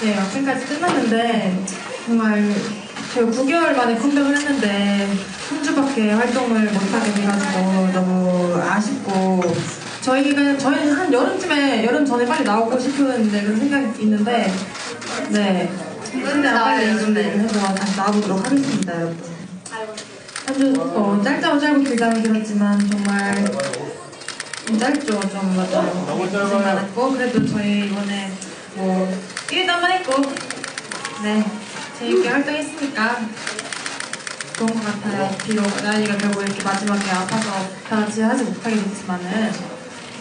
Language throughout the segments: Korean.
네, 학생까지 끝났는데 정말 저희 9개월 만에 컴백을 했는데 한 주밖에 활동을 못하게 돼가지고 너무 아쉽고 저희가 저희는 한 여름쯤에 여름 전에 빨리 나오고 싶은 네, 그런 생각이 있는데 네 최대한 빨리 준비를 해서 다시 나와보도록 하겠습니다, 여러분. 아주 어, 짧다고 짧고 길다고 길었지만 정말 좀 짧죠, 좀 맞아요. 너무 짧아요. 그래도 저희 이번에 뭐 1위도 한 번 했고 네 재밌게 활동했으니까 좋은 것 같아요. 비록 나연이가 결국 이렇게 마지막에 아파서 다 같이 하지 못하게 됐지만은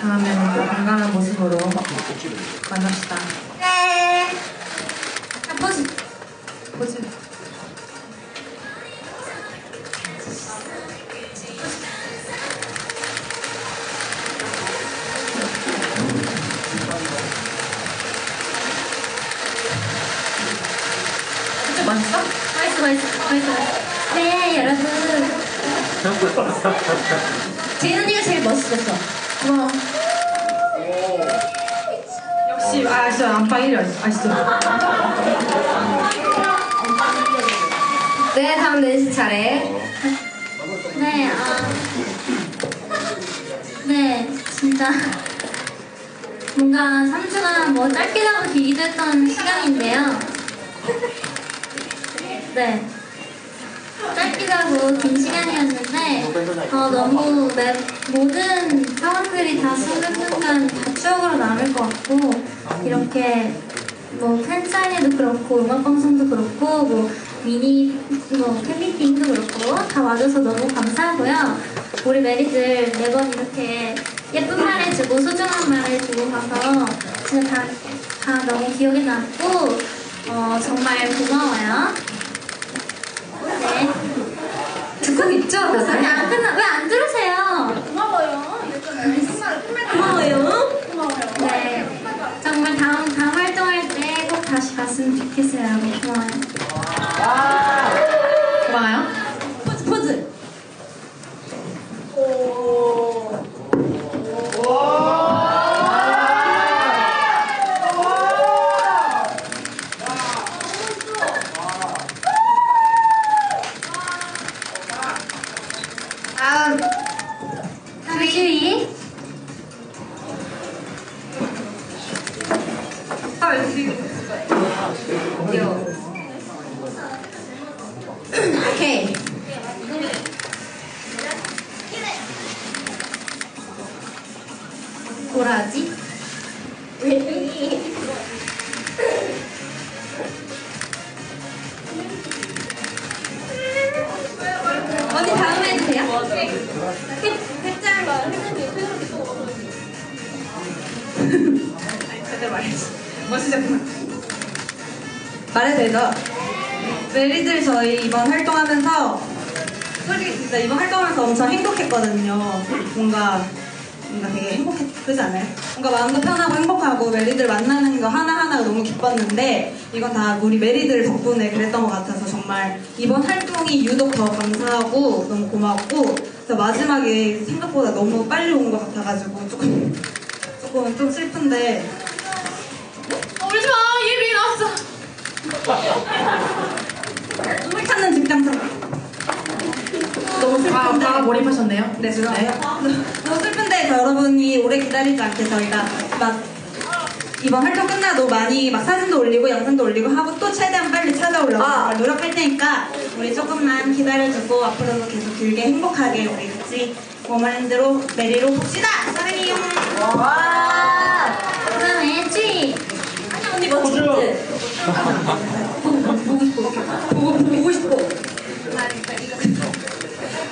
다음에는 더 건강한 모습으로 만납시다. 네. 네, 여러분. 재인 언니가 제일 멋있었어. 고마워. 역시 아 진짜 안방 1위 아시죠? 네, 다음 네시 차례. 네, 아. 네, 진짜. 뭔가 3주간 뭐 짧게라도 길기도 했던 시간인데요. 네. 짧기도 긴 시간이었는데, 어, 너무 내 모든 사람들이 다 순간순간 다 추억으로 남을 것 같고, 이렇게 뭐 팬사인회도 그렇고, 음악방송도 그렇고, 뭐 미니 뭐 팬미팅도 그렇고, 다 와줘서 너무 감사하고요. 우리 메리들 매번 이렇게 예쁜 말 해주고, 소중한 말 해주고 가서 진짜 다, 다 너무 기억에 남고, 어, 정말 고마워요. 네. 듣고 있죠? 왜안 끝나? 왜 안 들으세요? 고마워요. 고마워요. 고마워요. 네. 정말 다음 다음 활동할 때 꼭 다시 봤으면 좋겠어요. 여러분 고마워요. 고마워요. 포즈 포즈. 다음 주주희. 오케이. 뭐라지? 언니 다음에 해도 돼요? 제대로 말해야지. 멋있었구나. 말해도 되죠? 메리들 저희 이번 활동하면서 솔직히 진짜 이번 활동하면서 엄청 행복했거든요. 뭔가 뭔가 되게 행복했, 그지 않아요? 뭔가 마음도 편하고 행복하고 메리들 만나는 거 하나하나가 너무 기뻤는데 이건 다 우리 메리들 덕분에 그랬던 것 같아서 정말 이번 활동이 유독 더 감사하고 너무 그래서 마지막에 생각보다 너무 빨리 온 것 같아가지고 조금 조금 좀 슬픈데 어, 울지 마 예비 나왔어 눈물 찾는 집장상 너무 슬픈데 아, 몰입하셨네요. 네, 죄송해요. 너무 슬픈데 저 여러분이 오래 기다리지 않게 저희가 막 이번 활동 끝나도 많이 막 사진도 올리고 영상도 올리고 하고 또 최대한 빨리 찾아오려고 아. 노력할 테니까 우리 조금만 기다려주고 앞으로도 계속 길게 행복하게 우리 같이 워머랜드로 메리로 봅시다. 사랑해요. 그다음에 쥐. 아니 언니 멋진데. 보고 싶어. 보고 보고 싶어.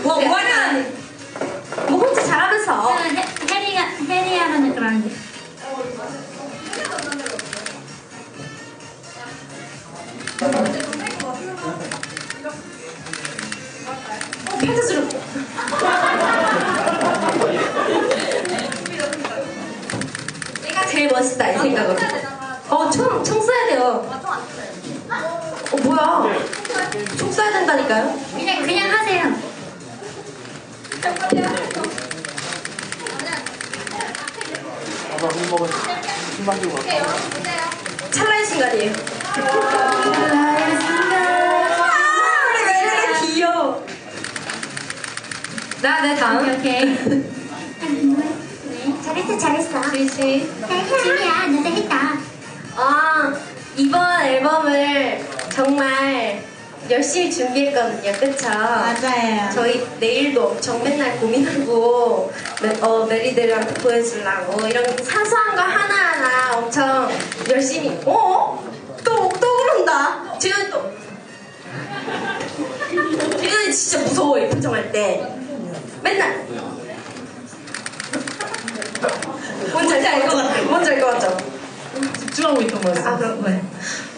뭐 뭐하냐? 뭐 혼자 잘하면서. 그 해- 해리가 해리야라는 그런 게. 어, 펜트스럽 내가 제일 멋있다 이 생각으로. 어, 총, 총 쏴야 돼요. 어, 뭐야? 총 쏴야 된다니까요? 그냥 그냥 하세요. 아마 술 먹은 술 마시고 왔다. 찰나의 순간이 아니에요. 우리 왜 이렇게 귀여워? 나, 내 다음. 오케이. 잘했어 잘했어 지시. 지미야 너 잘했다 아, 이번 앨범을 정말 열심히 준비했거든요. 그쵸? 맞아요. 저희 내일도 엄청 맨날 고민하고 메, 어, 메리들한테 보여주려고 이런 사소한 거 하나하나 엄청 열심히 어? 또, 또 그런다 지금 또 지금 진짜 무서워 이 표정할 때 맨날 뭔지 알것 같아 뭔지 알것 같죠? 집중하고 있던 거였어. 아, 그런 거예요.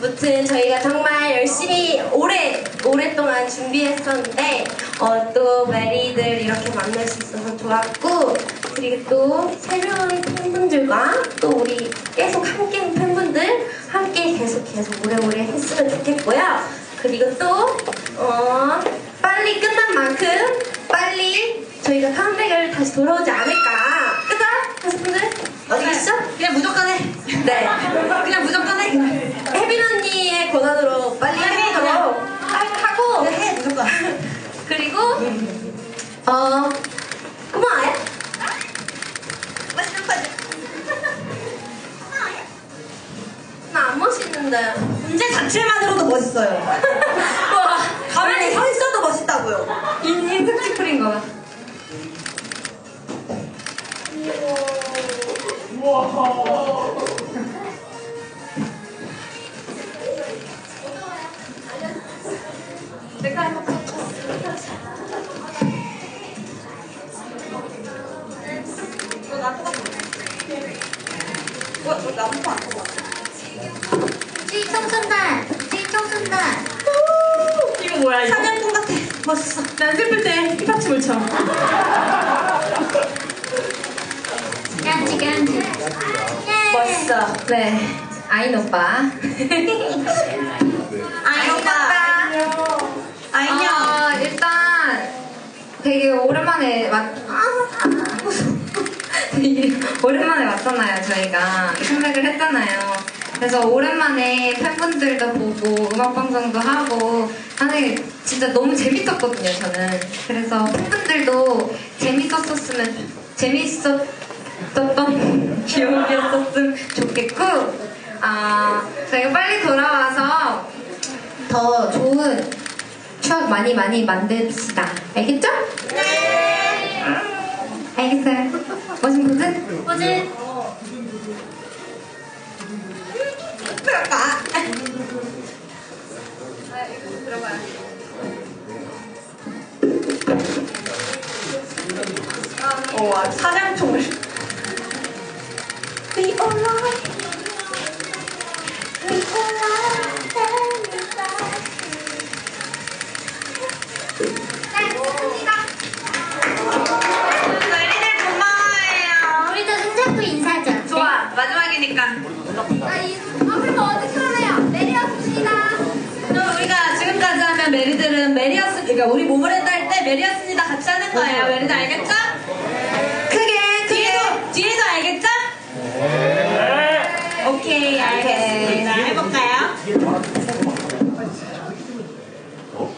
아무튼 저희가 정말 열심히 오래 오랫동안 준비했었는데 어, 또 메리들 이렇게 만날 수 있어서 좋았고 그리고 또 새로운 팬분들과 또 우리 계속 함께 한 팬분들 함께 계속 계속 오래오래 했으면 좋겠고요. 그리고 또 어, 빨리 끝난 만큼 빨리 저희가 컴백을 다시 돌아오지 않을까. 그죠? 가수분들 어디 계시죠? 그냥 무조건 해. 네. 어 고마워요. 나안 멋있는데. 문제 자체만으로도 멋있어요. 와 가만히 서 있어도 멋있다고요. 인생 스프린 거. 이거 이거 나무도 안 똑같아. 찌청순단 찌청순단 이거 뭐야 이거? 사냥꾼 같아. 멋있어. 난 슬플 때 힙합 춤을 춰. 깐지 깐지 예. 멋있어. 네. 아인 오빠. 아이 오빠. 안녕. 아, 일단 되게 오랜만에 왔. 아, 되게 오랜만에 왔잖아요, 저희가. 컴백을 했잖아요. 그래서 오랜만에 팬분들도 보고 음악 방송도 하고 하는 게 진짜 너무 재밌었거든요, 저는. 그래서 팬분들도 재밌었었으면 재밌었던 기억이었었으면 좋겠고, 아 저희가 빨리 돌아와서 더 좋은 추억 많이 많이 만듭시다. 알겠죠? 네. 알겠어요. 포즈? 포즈 들어가. 어, 와, 사냥총을. Be alright. Be alright. 그러니까 우리 모모랜드 할때 메리였습니다 같이 하는 거예요. 메리들 알겠죠? 크게, 뒤에도, 뒤에도 알겠죠? 오케이, 알겠습니다. 해볼까요? 어?